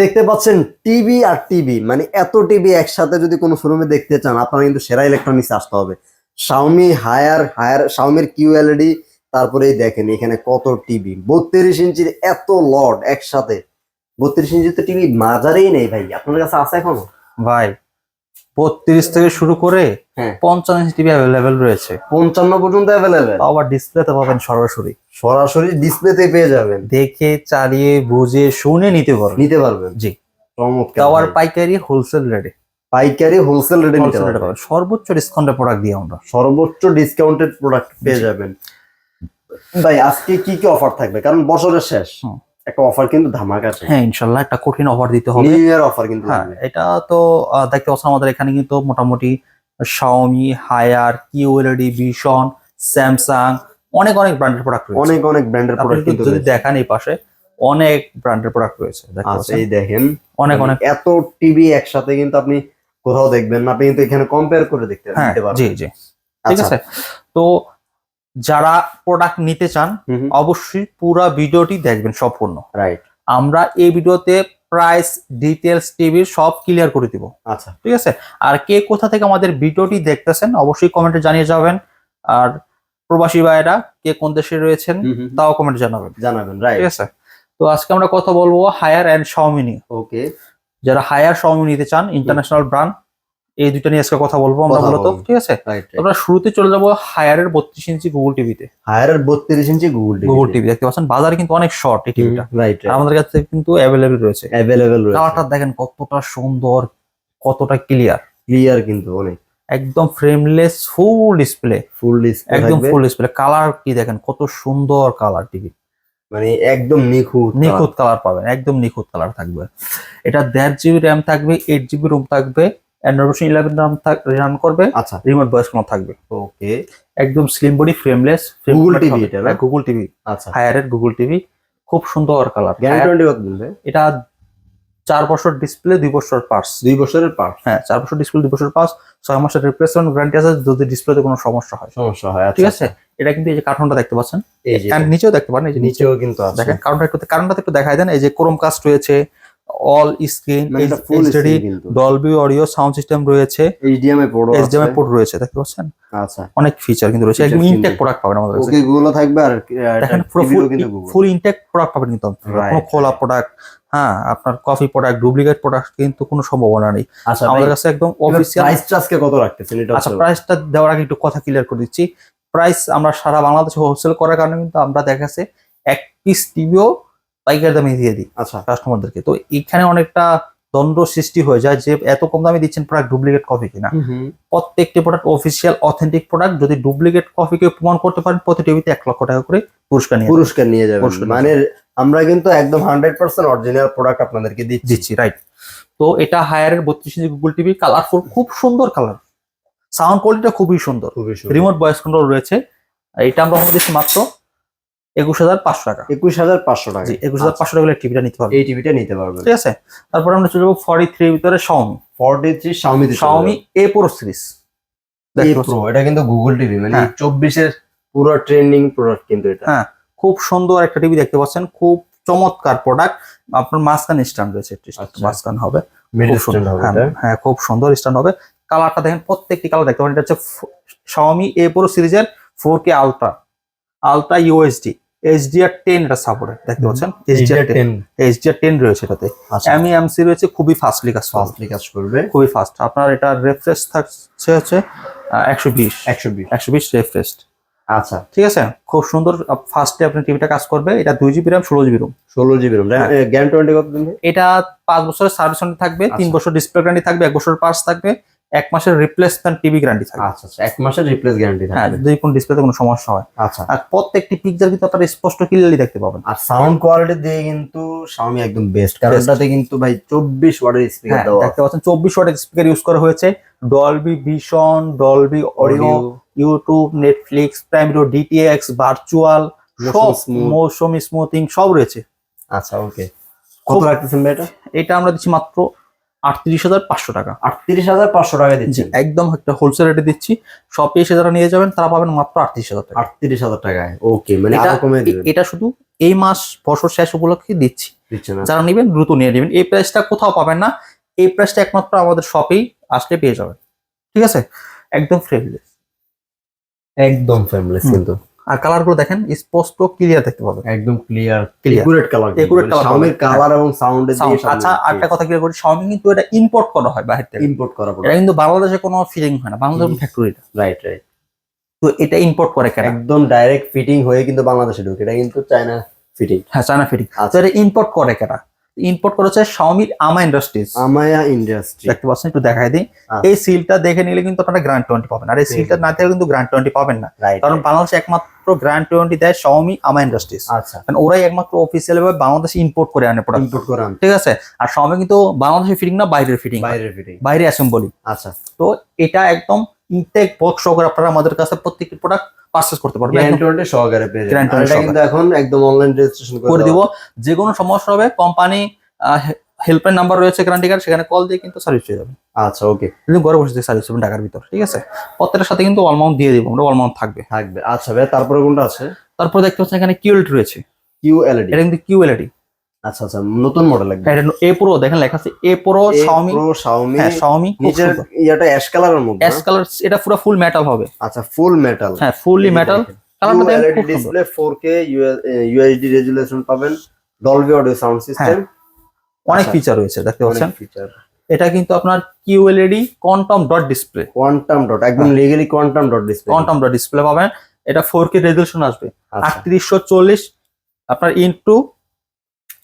দেখতে পাচ্ছেন টিভি আর টিভি মানে এত টিভি একসাথে যদি কোনো শোরুমে দেখতে চান, আপনারা কিন্তু সেরা ইলেকট্রনিক্স আসতে হবে। শাওমি হায়ার হায়ার শাওমির কিউএলডি তারপরেই দেখেন এখানে কত টিভি। বত্রিশ ইঞ্চির এত লড একসাথে। বত্রিশ ইঞ্চির তো টিভি মাজারেই নেই ভাই, আপনার কাছে আছে এখনও? ভাই বত্রিশ থেকে শুরু করে। পঞ্চান্ন ইঞ্চি টিভি অ্যাভেলেবেল রয়েছে। পঞ্চান্ন পর্যন্ত অ্যাভেলেবেল আবার ডিসপ্লেতে পাবেন সরাসরি। সরাসরি ডিসপ্লেতে পেয়ে যাবেন। দেখে চালিয়ে বুঝে শুনে নিতে পারবেন। নিতে পারবেন। জি। ভাই। পাইকারি হোলসেল রেটে পাইকারি হোলসেল রেটে নিতে পারবেন। সর্বোচ্চ ডিসকাউন্টের প্রোডাক্ট দিয়ে আমরা। সর্বোচ্চ ডিসকাউন্টেড প্রোডাক্ট পেয়ে যাবেন। ভাই আজকে কি কি অফার থাকবে? কারণ বছরের শেষ। একটা অফার কিন্তু ধামাকা হ্যাঁ ইনশাল্লাহ একটা কঠিন অফার দিতে হবে। নিউ ইয়ার অফার কিন্তু হ্যাঁ এটা তো দেখতে পাচ্ছেন আমাদের এখানে কিন্তু মোটামুটি Xiaomi Haier QLED Vision Samsung অনেক অনেক ব্র্যান্ডের প্রোডাক্ট রয়েছে। অনেক অনেক ব্র্যান্ডের প্রোডাক্ট কিন্তু যদি। দেখান এই পাশে অনেক ব্র্যান্ডের প্রোডাক্ট রয়েছে দেখতে আচ্ছা পাচ্ছেন? এই দেখেন। অনেক অনেক। এত টিভি একসাথে কিন্তু আপনি কোথাও দেখবেন না। আপনি কিন্তু এখানে কম্পেয়ার করে দেখতে হ্যাঁ পারবেন। জি জি। ঠিক আচ্ছা। আছে? তো যারা প্রোডাক্ট নিতে চান অবশ্যই পুরো ভিডিওটি দেখবেন সম্পূর্ণ। রাইট আমরা এই ভিডিওতে প্রাইস ডিটেলস টিভির সব ক্লিয়ার করে দিব। আচ্ছা। ঠিক আছে? আর কে কোথা থেকে আমাদের ভিডিওটি দেখতেছেন অবশ্যই কমেন্টে জানিয়ে যাবেন। আর প্রবাসী ভাইয়েরা কে কোন দেশে রয়েছেন তাও কমেন্টে জানাবেন। জানাবেন রাইট ঠিক আছে? তো আজকে আমরা কথা বলব হায়ার অ্যান্ড শাওমি নিয়ে। ওকে যারা হায়ার শাওমি নিতে চান ইন্টারন্যাশনাল ব্র্যান্ড এই দুইটা নিয়ে আজকে কথা বলব আমরা মূলত ঠিক আছে? আমরা শুরুতে চলে যাব হায়ারের বত্রিশ ইঞ্চি গুগল টিভিতে হায়ারের বত্রিশ inch Google TV Google TV দেখতে পাচ্ছেন? বাজারে কিন্তু অনেক শর্ট এই টিভিটা রাইট আমাদের কাছে কিন্তু অ্যাভেলেবেল রয়েছে। অ্যাভেলেবেল রয়েছে। কালারটা দেখেন কতটা সুন্দর কতটা ক্লিয়ার ক্লিয়ার কিন্তু অনেক। একদম frameless full display full display একদম ফুল ডিসপ্লে কালার কি দেখেন? কত সুন্দর কালার টিভি মানে একদম নিখুঁত নিখুঁত কালার পাবেন একদম নিখুঁত কালার থাকবে। এটা দেড় জিবি র্যাম থাকবে এইট জিবি রুম থাকবে অ্যান্ড্রয়েড ইলেভেন রান করবে। আচ্ছা। রিমোট ভয়েস কোনো থাকবে। ওকে একদম স্লিম বডি ফ্রেমলেস এটা গুগল টিভি আচ্ছা। হায়ারের গুগল টিভি খুব সুন্দর কালার গ্যারান্টি কত দিন এটা চার বছর ডিসপ্লে দুই বছর পার্স দুই বছরের পার্ট হ্যাঁ চার বছর ডিসপ্লে দুই বছর পাস ছয় মাসের রিপ্লেসমেন্ট গ্যারান্টি আছে যদি ডিসপ্লেতে কোনো সমস্যা হয়। সমস্যা হয় ঠিক আচ্ছা। আছে? এটা কিন্তু এই যে কার্টুনটা দেখতে পাচ্ছেন। নিচেও দেখতে পারেন এই যে নিচেও কিন্তু আছে। দেখেন কারণটা একটু কারণটা একটু দেখাই দেন এই যে ক্রোম কাস্ট রয়েছে। All screen full HD Dolby audio sound system রয়েছে। এইচডিএমআই পোর্ট এইচডিএমআই পোর্ট রয়েছে দেখতে পাচ্ছেন? আচ্ছা। অনেক ফিচার কিন্তু রয়েছে। একদম ইনটেক প্রোডাক্ট পাবেন আমাদের কাছে। ওকে থাকবে আর দেখেন পুরো টিভিও কিন্তু ফুল ইনটেক প্রোডাক্ট পাবেন কিন্তু। কোনো খোলা প্রোডাক্ট হ্যাঁ আপনার কফি প্রোডাক্ট ডুপ্লিকেট প্রোডাক্ট কিন্তু কোনো সম্ভাবনা নেই। আচ্ছা আমাদের কাছে একদম অফিসিয়াল প্রাইস আজকে কত রাখতেছেন? এটা আচ্ছা প্রাইসটা দেওয়ার আগে একটু কথা ক্লিয়ার করে দিচ্ছি। প্রাইস আমরা সারা বাংলাদেশে হোলসেল করার কারণে কিন্তু আমরা দেখা যাচ্ছে এক পিস টিভিও পাইকারি দামে দিয়ে দিই আচ্ছা। কাস্টমারদেরকে তো এখানে অনেকটা দ্বন্দ্ব সৃষ্টি হয়ে যায় যে এত কম দামে দিচ্ছেন প্রোডাক্ট ডুপ্লিকেট কপি কিনা। প্রত্যেকটি প্রোডাক্ট অফিসিয়াল অথেন্টিক প্রোডাক্ট যদি ডুপ্লিকেট কপিকে প্রমাণ করতে পারেন প্রতি টিভিতে এক লক্ষ টাকা করে পুরস্কার নিয়ে পুরস্কার নিয়ে নিয়ে মানে আমরা কিন্তু একদম হান্ড্রেড পার্সেন্ট অরিজিনাল প্রোডাক্ট আপনাদেরকে দিচ্ছি। রাইট তো এটা হায়ারের বত্রিশ ইঞ্চি গুগল টিভি কালারফুল খুব সুন্দর কালার সাউন্ড কোয়ালিটিটা খুবই সুন্দর। রিমোট ভয়েস কন্ট্রোল রয়েছে। এটা আমরা দিচ্ছি মাত্র একুশ হাজার পাঁচশো টাকা। একুশ হাজার পাঁচশো টাকা। একুশ হাজার পাঁচশো টাকা টিভিটা নিতে পারবে এই টিভিটা নিতে পারবেন। ঠিক আছে? তারপরে আমরা চলে যাব ফর্টি থ্রি ভিতরে Xiaomi forty three Xiaomi Xiaomi A pro series এটা কিন্তু গুগল টিভি মানে হ্যাঁ। চব্বিশের পুরো ট্রেন্ডিং প্রোডাক্ট কিন্তু এটা। হ্যাঁ খুব সুন্দর একটা টিভি দেখতে পাচ্ছেন। খুব চমৎকার প্রোডাক্ট আপনার মাঝখানে স্ট্যান্ড রয়েছে আচ্ছা। মাঝখান হবে। হ্যাঁ, হ্যাঁ খুব সুন্দর স্ট্যান্ড হবে। কালারটা দেখেন প্রত্যেকটি কালার দেখতে পারেন এটা হচ্ছে শাওমি এ প্রো সিরিজের four K ultra ultra UHD HDR ten এটা সাপোর্ট দেখতে পাচ্ছেন? এইচডিআর টেন এইচডিআর টেন রয়েছে এটাতে। আচ্ছা। এমই এমসি রয়েছে খুবই ফাস্টলি কাজ। ফাস্টলি কাজ করবে। খুবই ফাস্ট আপনার এটা রেফ্রেশ থাকছে হচ্ছে একশো বিশ। একশো বিশ। একশো বিশ রেফ্রেশ আচ্ছা। ঠিক আছে? খুব সুন্দর ফার্স্টে আপনার টিভিটা কাজ করবে। এটা দুই জিবি র্যাম ষোলো জিবি রুম ষোলো জিবি রুম। গ্যারান্টি কত দিন এটা পাঁচ বছরের সার্ভিস থাকবে তিন আচ্ছা। বছর ডিসপ্লে গ্যারান্টি থাকবে এক বছর পার্স থাকবে। এক মাসের রিপ্লেসমেন্ট টিভি গ্যারান্টি থাকবে। আচ্ছা আচ্ছা এক মাসের রিপ্লেস গ্যারান্টি হ্যাঁ থাকবে যদি কোনো ডিসপ্লেতে কোনো সমস্যা হয়। আচ্ছা। আর প্রত্যেকটি পিকচার কিন্তু আপনারা স্পষ্ট ক্লিয়ারলি দেখতে পাবেন। আর সাউন্ড কোয়ালিটি দিয়ে কিন্তু শাওমি একদম বেস্ট কারণ. এটাতে কিন্তু ভাই চব্বিশ ওয়াটের স্পিকার হ্যাঁ দেওয়া দেখতে পাচ্ছেন চব্বিশ ওয়াটের স্পিকার ইউজ করা হয়েছে। Dolby Vision Dolby audio YouTube Netflix Prime Video DTX virtual সব। মৌসুমি স্মুথিং সব রয়েছে। আচ্ছা ওকে কত রাখতেছেন এটা? এটা আমরা দিচ্ছি মাত্র আটত্রিশ হাজার পাঁচশো টাকা। আটত্রিশ হাজার পাঁচশো টাকা জি দিচ্ছেন। একদম একটা হোলসেল রেটে দিচ্ছি। শপে এসে যারা নিয়ে যাবেন তারা পাবেন মাত্র আটত্রিশ হাজার টাকা। আটত্রিশ হাজার টাকায় ওকে মানে এটা কমে এটা শুধু এই মাস বছর শেষ উপলক্ষে দিচ্ছি। যারা নেবেন দ্রুত নিয়ে নেবেন। এই প্রাইসটা কোথাও পাবেন না। এই প্রাইসটা একমাত্র আমাদের শপেই আসলে পেয়ে যাবেন। ঠিক আছে? একদম ফ্রেমলেস একদম ফ্রেমলেস কিন্তু। আর কালারগুলো দেখেন স্পষ্ট ক্লিয়ার দেখতে পাবেন। একদম clear. Accurate colour Accurate colour শাওমির কালার এবং সাউন্ডের দিয়ে আচ্ছা আরেকটা কথা ক্লিয়ার করি Xiaomi কিন্তু এটা ইম্পোর্ট করা হয় বাইরে থেকে। ইম্পোর্ট করা এটা কিন্তু বাংলাদেশে কোনো ফিটিং হয় না বাংলাদেশ ফ্যাক্টরি রাইট রাইট তো এটা ইম্পোর্ট করে কেন? একদম ডাইরেক্ট ফিটিং হয়ে কিন্তু বাংলাদেশে ঢুকে। এটা কিন্তু চায়না ফিটিং হ্যাঁ চায়না ফিটিং তো আচ্ছা এটা ইম্পোর্ট করে কেনা? ইম্পোর্ট করেছে Xiaomi আমা ইন্ডাস্ট্রিজ আমায়া ইন্ডাস্ট্রি দেখতে পাচ্ছেন একটু দেখাই দিই। আচ্ছা। এই সিলটা দেখে নিলে কিন্তু আপনারা গ্র্যান্ড টোয়েন্টি পাবেন। আর এই সিলটা না থাকলে কিন্তু গ্র্যান্ড টোয়েন্টি পাবেন না। কারণ বাংলাদেশে একমাত্র গ্র্যান্ড টোয়েন্টি দেয় Xiaomi আমা ইন্ডাস্ট্রিজ আচ্ছা। কারণ ওরাই একমাত্র অফিসিয়াল ভাবে বাংলাদেশে ইম্পোর্ট করে আনে প্রোডাক্ট ইম্পোর্ট করা ঠিক আছে? আর Xiaomi কিন্তু বাংলাদেশে ফিটিং না বাইরের ফিটিং বাইরের ফিটিং বাইরে অ্যাসেম্বলি আচ্ছা। তো এটা একদম ইনটেক বক্স সহকারে আপনারা আমাদের কাছে প্রত্যেকটি প্রোডাক্ট পারচেস করতে পারবে। গ্যারান্টি সহকারে পেয়ে যাবেন Guarantee এটা কিন্তু এখন একদম অনলাইন রেজিস্ট্রেশন করে দিব। যে কোনো সমস্যা হবে কোম্পানি হেল্পলাইন নাম্বার রয়েছে গ্যারান্টি কার্ড সেখানে কল দিয়ে কিন্তু সার্ভিস পেয়ে যাবেন আচ্ছা ওকে কিন্তু ঘরে বসে দিয়ে সার্ভিস পাবেন ঢাকার ভিতর ঠিক আছে? প্রত্যেকটার সাথে কিন্তু অলমাউন্ট দিয়ে দিব আমরা অলমাউন্ট থাকবে। থাকবে। আচ্ছা ভাই তারপরে কোনটা আছে? তারপর দেখতে পাচ্ছেন এখানে কিউএলটি রয়েছে। কিউ এলইডি এটা কিন্তু কিউএলটি আচ্ছা আচ্ছা নতুন মডেল লাগবে। এটা এ প্রো দেখেন লেখা আছে A pro Xiaomi pro Xiaomi হ্যাঁ খুব নিচের ইয়াটা অ্যাশ কালারের মধ্যে অ্যাশ কালার এটা পুরো ফুল মেটাল হবে। আচ্ছা ফুল মেটাল হ্যাঁ ফুললি মেটাল কালারটা দেখেন খুব সুন্দর। ডিসপ্লে 4K ইউএসডি রেজুলেশন পাবেন ডলবি অডিও সাউন্ড সিস্টেম অনেক আচ্ছা। ফিচার রয়েছে দেখতে পাচ্ছেন? ফিচার এটা কিন্তু আপনার QLED quantum dot display quantum dot একদম হ্যাঁ। Legally quantum dot display quantum dot display পাবেন। এটা ফোর কে রেজলিউশন আসবে। আচ্ছা। আটত্রিশশো চল্লিশ আপনার ইন্টু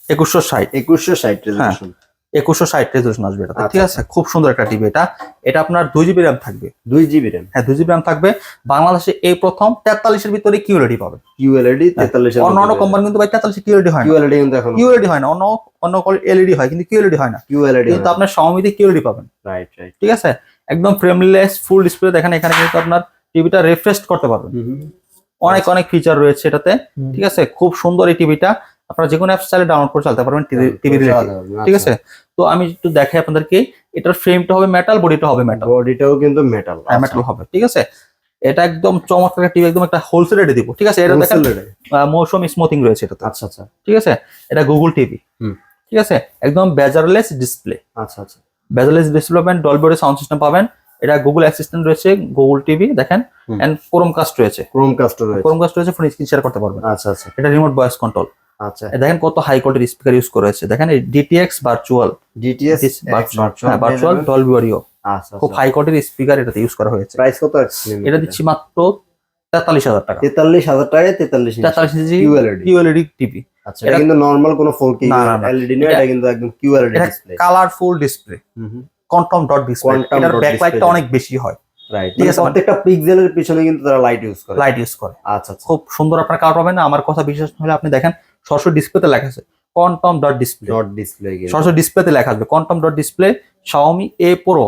একুশশো ষাট। 2160 রেজুলেশন একুশশো ষাট রেজলিউশন আসবে এটা আচ্ছা, ঠিক আছে খুব সুন্দর একটা টিভি এটা। এটা আপনার দুই জিবি র্যাম থাকবে। 2 জিবি RAM হ্যাঁ দুই জিবি র্যাম থাকবে। বাংলাদেশে এই প্রথম তেতাল্লিশের ভিতরে কিউএলইডি পাবে QLED 43 এর অন্য অন্য কোম্পানি কিন্তু ভাই তেতাল্লিশে কিউএলইডি হয় না। কিন্তু এখন। কিউএলইডি হয় না। অন্য অন্য এলইডি হয় কিন্তু কিউএলইডি হয় না। QLED কিন্তু আপনার Xiaomi কিউএলইডি পাবেন। রাইট রাইট ঠিক আছে? একদম ফ্রেমলেস ফুল ডিসপ্লে দেখেন এখানে কিন্তু আপনার টিভিটা রিফ্রেশ করতে পারবেন। অনেক অনেক ফিচার রয়েছে এটাতে। ঠিক আছে? খুব সুন্দর এই টিভিটা আপনারা যে কোনো অ্যাপস চাইলে ডাউনলোড করে চালাতে পারবেন টিভি রিলেটেড ঠিক আছে? তো আমি একটু দেখাই আপনাদেরকে এটার ফ্রেমটা হবে মেটাল বডিটা হবে মেটাল বডিটাও কিন্তু আচ্ছা। মেটাল মেটাল হবে ঠিক আছে? এটা একদম চমৎকার টিভি একদম একটা হোলসেল রেটে দিব ঠিক আছে? এটা দেখেন মৌসুম স্মুথিং রয়েছে এটাতে। আচ্ছা আচ্ছা। ঠিক আছে? এটা গুগল টিভি হুম। ঠিক আছে? একদম বেজারলেস ডিসপ্লে আচ্ছা আচ্ছা। বেজারলেস ডিসপ্লে পাবেন ডলবডি সাউন্ড সিস্টেম পাবেন। এটা গুগল অ্যাসিস্ট্যান্ট রয়েছে গুগল টিভি দেখেন। এন্ড ক্রোম কাস্ট রয়েছে। ক্রোম কাস্ট রয়েছে। ক্রোম কাস্ট রয়েছে ফোন স্ক্রিন শেয়ার করতে পারবেন। আচ্ছা আচ্ছা। এটা রিমোট ভয়েস কন্ট্রোল আচ্ছা। দেখেন কত হাই কোয়ালিটির স্পিকার ইউজ করেছে দেখেন DTX virtual DTS virtual Dolby audio আচ্ছা খুব হাই কোয়ালিটির স্পিকার এটাতে ইউজ করা হয়েছে। প্রাইস কত আছে? এটা দিচ্ছি মাত্র তেতাল্লিশ হাজার টাকা। তেতাল্লিশ হাজার টাকায় তেতাল্লিশ তেতাল্লিশ ইঞ্চি কিউএলইডি টিভি আচ্ছা এটা কিন্তু নরমাল কোনো ফোর কে। এলইডি না এটা- এটা কিন্তু একদম QLED display colourful display quantum dot display এটার ব্যাকলাইটটা অনেক বেশি হয়। রাইট ঠিক আছে, প্রত্যেকটা পিক্সেলের পিছনে কিন্তু তারা লাইট ইউজ করে। লাইট ইউজ করে। আচ্ছা আচ্ছা। খুব সুন্দর আপনার কালার পাবেন। না আমার কথা বিশ্বাস না হলে আপনি দেখেন। সরাসরি ডিসপ্লেতে লেখা আছে quantum dot display dot display সরাসরি ডিসপ্লেতে লেখা আসবে কোয়ান্টাম ডট ডিসপ্লে Pro এই প্রো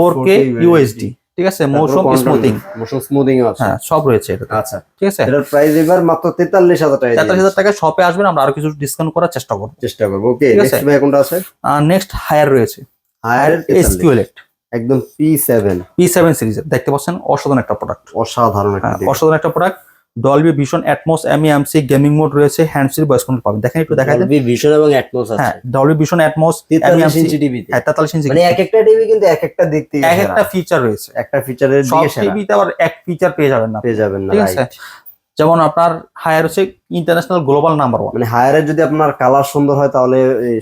4K UHD ঠিক আছে? মোশন স্মুথিং মোশন স্মুথিং আছে। হ্যাঁ সব রয়েছে এটা আচ্ছা। ঠিক আছে? এটার প্রাইস এবার মাত্র তেতাল্লিশ হাজার টাকা তেতাল্লিশ হাজার টাকা শপে আসবেন আমরা আরও কিছু ডিসকাউন্ট করার চেষ্টা করব। চেষ্টা করব। ওকে। নেক্সট ভাই কোনটা আছে? আর নেক্সট হায়ার রয়েছে। হায়ার এসকিউএলএট একদম পি সেভেন পি সেভেন সিরিজের দেখতে পাচ্ছেন? অসাধারণ একটা প্রোডাক্ট অসাধারণ একটা হ্যাঁ অসাধারণ একটা প্রোডাক্ট ডলবি ভিশন অ্যাটমস সি গেমিং মোড রয়েছে হ্যান্ডসির বয়স ভয়েস কন্ট্রোল পাবেন। দেখেন একটু দেখা দেন। ভিশন এবং এবং আছে। হ্যাঁ ডলবি ভিশন অ্যাটমস তেতাল্লিশ টিভি ইঞ্চি টিভিতে হ্যাঁ তেতাল্লিশ ইঞ্চি মানে এক একটা টিভি কিন্তু এক একটা দেখতে এক একটা ফিচার রয়েছে। একটা ফিচারের সব দিকে সেরা। টিভিতে আবার এক ফিচার পেয়ে যাবেন না। পেয়ে যাবেন না ঠিক আছে। যেমন আপনার হায়ার হচ্ছে ইন্টারন্যাশনাল গ্লোবাল নাম্বার ওয়ান মানে হায়ারের যদি আপনার কালার সুন্দর হয় তাহলে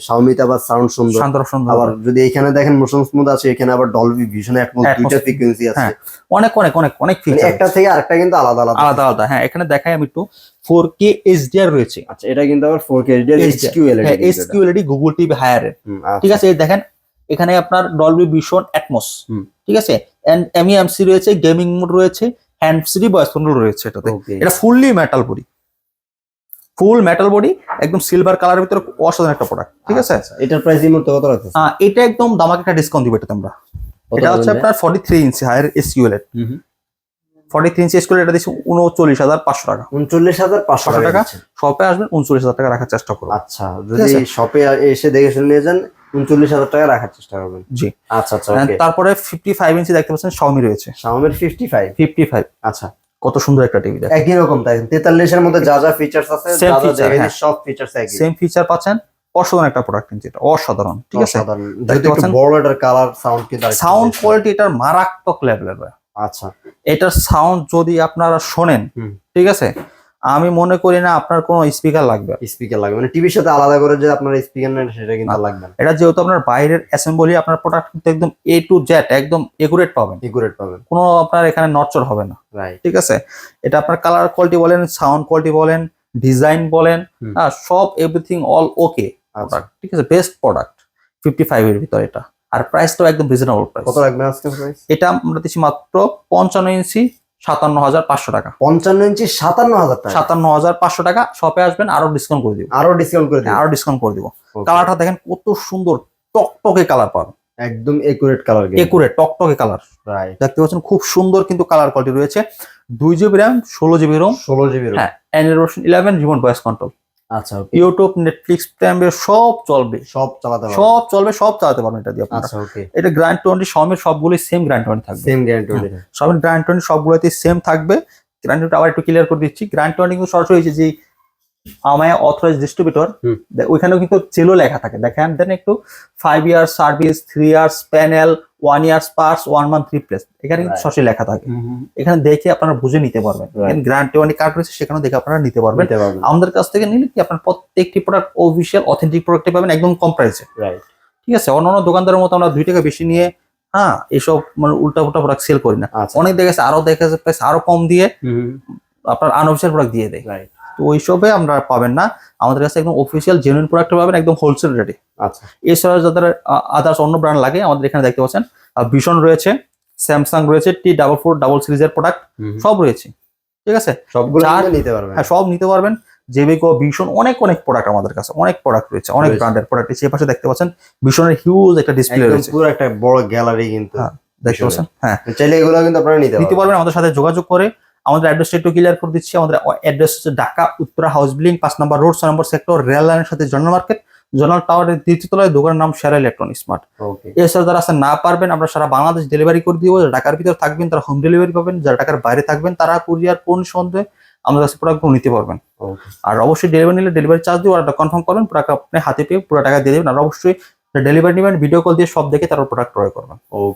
শাওমিতে আবার সাউন্ড সুন্দর। সুন্দর আবার যদি এখানে দেখেন মোশন স্মুথ আছে এখানে আবার ডলবি ভিশন দুইটা ফ্রিকোয়েন্সি আছে। হ্যাঁ, অনেক অনেক অনেক অনেক মানে ফিচার একটা থেকে আরেকটা কিন্তু আলাদা আলাদা। আলাদা আলাদা। হ্যাঁ এখানে দেখাই আমি একটু। ফোর কে এইচডিআর রয়েছে। আচ্ছা এটা কিন্তু আবার 4K HDR হ্যাঁ এটা। এসকিউএলইডি গুগল টিভি হায়ারের আচ্ছা। ঠিক আছে এই দেখেন এখানে আপনার ডলবি ভিশন অ্যাটমস। ঠিক আছে? এন্ড এমইএমসি রয়েছে গেমিং মোড রয়েছে হ্যান্ড সিটি বা স্পন্ডল রয়েছে এটাতে। এটা fully metal body full metal body একদম সিলভার কালারের ভিতরে অসাধারণ একটা প্রোডাক্ট ঠিক আছে? আচ্ছা, এটার প্রাইস এই মুহূর্তে কত আছে হ্যাঁ এটা একদম দামাকে একটা ডিসকাউন্ট দিব এটাতে আমরা। এটা হচ্ছে আপনার forty three inch Haier SQL forty three inch SQL এটা দিচ্ছি উনচল্লিশ হাজার পাঁচশো টাকা। উনচল্লিশ হাজার পাঁচশো টাকা? শপে আসবেন উনচল্লিশ হাজার টাকা রাখার চেষ্টা করব আচ্ছা যদি শপে এসে দেখে শুনে নিয়ে যান উনচল্লিশ হাজার টাকা রাখার চেষ্টা করবেন। জি। আচ্ছা আচ্ছা তারপরে ফিফটি ফাইভ ইঞ্চি দেখতে পাচ্ছেন Xiaomi রয়েছে। শাওমির ফিফটি ফাইভ ফিফটি ফাইভ আচ্ছা। কত সুন্দর একটা টিভি দেখেন। একই রকম তাই তেতাল্লিশের মধ্যে যা যা ফিচার্স আছে যা যা হ্যাঁ। সব ফিচার্স একই। সেম ফিচার পাচ্ছেন অসাধারণ একটা প্রোডাক্ট কিন্তু এটা অসাধারণ। ঠিক আছে? দেখতে পাচ্ছেন? বড় এটার কালার সাউন্ড কিন্তু সাউন্ড কোয়ালিটি এটার মারাত্মক লেভেলের। আচ্ছা এটার সাউন্ড যদি আপনারা শোনেন ঠিক আছে? আমি মনে করি না আপনার কোনো স্পিকার লাগবে। স্পিকার লাগবে মানে টিভির সাথে আলাদা করে যে আপনার স্পিকার নেন সেটা কিন্তু লাগবে না। এটা যেহেতু আপনার বাইরের অ্যাসেম্বলি আপনার প্রোডাক্ট কিন্তু একদম এ টু জেড একদম একুরেট পাবেন। একুরেট পাবেন। কোনো আপনার এখানে নচর হবে না। রাইট ঠিক আছে? এটা আপনার কালার কোয়ালিটি বলেন সাউন্ড কোয়ালিটি বলেন ডিজাইন বলেন হ্যাঁ সব এভরিথিং অল ওকে আচ্ছা। ঠিক আছে? বেস্ট প্রোডাক্ট ফিফটি ফাইভ এর ভিতরে এটা। আর প্রাইসটাও একদম রিজনেবল প্রাইস কত রাখবেন আজকে প্রাইস এটা আমরা দিচ্ছি মাত্র পঞ্চান্ন ইঞ্চি সাতান্ন হাজার পাঁচশো টাকা। পঞ্চান্ন ইঞ্চি সাতান্ন হাজার টাকা। সাতান্ন হাজার পাঁচশো টাকা শপে আসবেন আরও ডিসকাউন্ট করে দিব। আরও ডিসকাউন্ট করে দিন আরও ডিসকাউন্ট করে দিব। কালারটা দেখেন কত সুন্দর টকটকে কালার পাবেন। একদম একুরেট কালার একুরে টকটকে কালার রাইট দেখতে পাচ্ছেন খুব সুন্দর কিন্তু কালার কোয়ালিটি রয়েছে। দুই জিবি র্যাম ষোলো জিবি রোম ষোলো জিবি হ্যাঁ Android eleven remote voice control আচ্ছা. ইউটিউব নেটফ্লিক্স প্রাইমে সব চলবে। সব চালাতে সব চলবে সব চালাতে পারবেন এটা দিয়ে আচ্ছা ওকে এটা গ্র্যান্ড টোয়েন্টি সমের সবগুলোই সেম গ্র্যান্ড টোয়েন্টি থাকবে। সেম গ্যারান্টি সবের গ্র্যান্ড টোয়েন্টি সবগুলোতে সেম থাকবে। গ্র্যান্ড টোয়েন্টি আবার একটু ক্লিয়ার করে দিচ্ছি। গ্র্যান্ড টোয়েন্টি কিন্তু সরাসরি যে আমায় অথরাইজ ডিস্ট্রিবিউটর। ওইখানেও কিন্তু চেলো লেখা থাকে। দেখেন দেন একটু five years service three years panel one years parts one month replace এখানে কিন্তু. সরাসরি লেখা থাকে। এখানে দেখে আপনারা বুঝে নিতে পারবেন. গ্র্যান্ড টোয়েন্টি কার্ড রয়েছে সেখানে দেখে আপনারা নিতে পারবেন। আমাদের কাছ থেকে নিলে কি আপনার প্রত্যেকটি প্রোডাক্ট অফিসিয়াল অথেন্টিক প্রোডাক্টে পাবেন একদম কম প্রাইসে রাইট ঠিক আছে? অন্যান্য দোকানদারের মতো আমরা দুই টাকা বেশি নিয়ে হ্যাঁ এসব মানে উল্টা পুল্টা প্রোডাক্ট সেল করি না। আচ্ছা। অনেক দেখা যাচ্ছে আরও দেখা যাচ্ছে প্রাইস আরও কম দিয়ে আপনার আনঅফিসিয়াল প্রোডাক্ট দিয়ে দেয়। তো ওইসবে আমরা পাবেন না। আমাদের কাছে একদম অফিসিয়াল জেনুইন প্রোডাক্ট পাবেন একদম হোলসেল রেটে আচ্ছা। এছাড়া যাদের আদার্স অন্য ব্র্যান্ড লাগে আমাদের এখানে দেখতে পাচ্ছেন ভিশন রয়েছে স্যামসাং রয়েছে টি ডাবল ফোর ডাবল সিরিজের প্রোডাক্ট সব রয়েছে। ঠিক আছে? সবগুলো নিতে পারবেন। হ্যাঁ সব নিতে পারবেন। জেবিকো ভীষণ অনেক অনেক প্রোডাক্ট আমাদের কাছে অনেক প্রোডাক্ট রয়েছে অনেক ব্র্যান্ডের প্রোডাক্ট রয়েছে পাশে দেখতে পাচ্ছেন ভীষণের হিউজ একটা ডিসপ্লে রয়েছে। পুরো একটা বড় গ্যালারি কিন্তু হ্যাঁ, দেখতে পাচ্ছেন? হ্যাঁ। চাইলে এগুলো কিন্তু আপনারা নিতে পারবেন আমাদের সাথে যোগাযোগ করে আমাদের অ্যাড্রেসটা একটু ক্লিয়ার করে দিচ্ছি। আমাদের অ্যাড্রেস হচ্ছে ঢাকা উত্তরা হাউস বিল্ডিং পাঁচ নম্বর রোড ছয় নম্বর সেক্টর রেল লাইনের সাথে জর্নাল মার্কেট জর্নাল টাওয়ারের দ্বিতীয় তলায় দোকানের নাম সেরা ইলেকট্রনিক স্মার্ট ওকে এছাড়া যারা আসতে না পারবেন আমরা সারা বাংলাদেশ ডেলিভারি করে দিব। যারা ঢাকার ভিতরে থাকবেন তারা হোম ডেলিভারি পাবেন। যারা ঢাকার বাইরে থাকবেন তারা কুরিয়ার কোন সন্দেহে আমাদের কাছে প্রোডাক্টগুলো নিতে পারবেন। আর অবশ্যই ডেলিভারি নিলে ডেলিভারি চার্জ দিয়ে অর্ডারটা কনফার্ম করবেন প্রোডাক্ট আপনি হাতে পেয়ে পুরো টাকা দিয়ে দেবেন। আর অবশ্যই ডেলিভারি নেবেন ভিডিও কল দিয়ে সব দেখে তারপর প্রোডাক্ট ক্রয় করবেন। ওকে